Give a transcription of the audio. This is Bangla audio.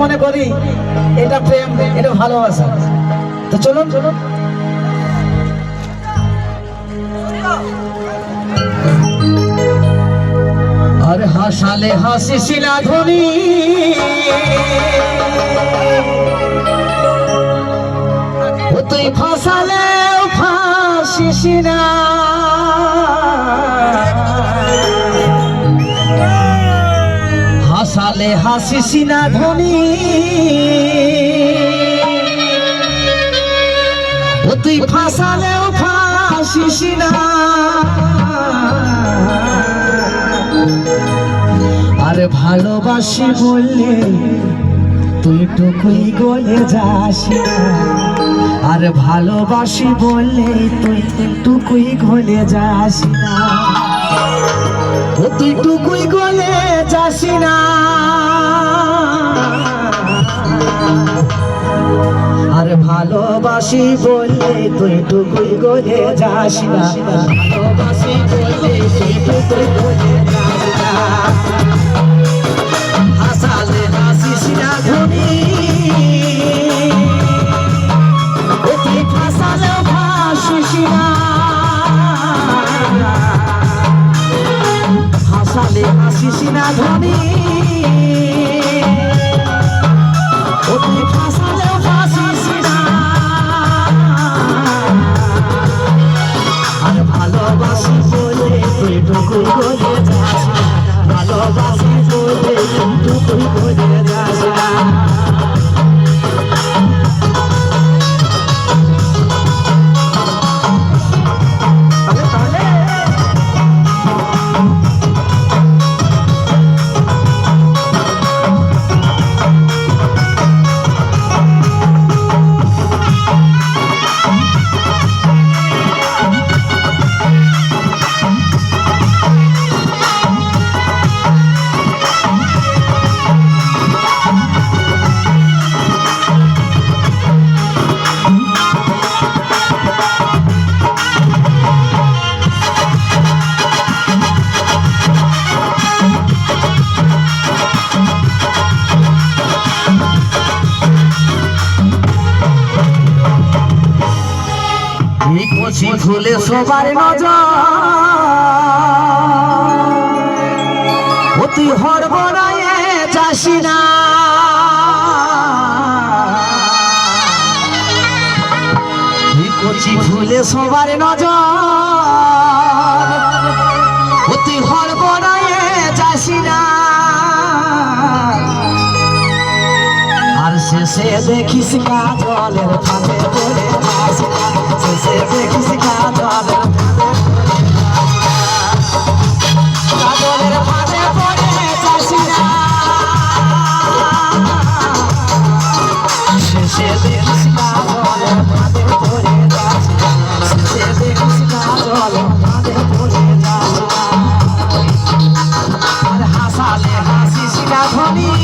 মনে করি, এটা প্রেম, এটা ভালোবাসা। তো চলুন। চলুন আর হাসালে না ধনী ও তুই ফাঁসালে ফাঁসিস না। হাসালে হাসিস না ধনী তুই ফাঁসালেও ফাঁসিস না। আরে ভালোবাসি বললে তুই টুকুই গলে যাস আর ভালোবাসি বললে তুই টুকুই গলে যাস না। ও টুকুই গলে যাসি না। আর ভালোবাসি বললে তুই টুকুই গলে যাস না। ভালোবাসি হাসালে হাসিস না ধনী। ভালোবাসি বলে তুই যাস না। ভালোবাসি বলে টুকুই গলে কচি ফুলে সবার নজর। অতি হরবরায়ে যাসি না। এই খুলে সবার নজর। শেষে দেখিস কাজলের ফাঁদে পড়ে মাছ শেষে দেখিস কাজলের কাজলের ফাঁদে পড়ে চাষিরা শেষে দেখিস কাজলের ফাঁদে পড়ে চাষিরা শেষে দেখিস কাজলের ফাঁদে পড়ে চাষিরা আর হাসালে হাসিস না ধনী।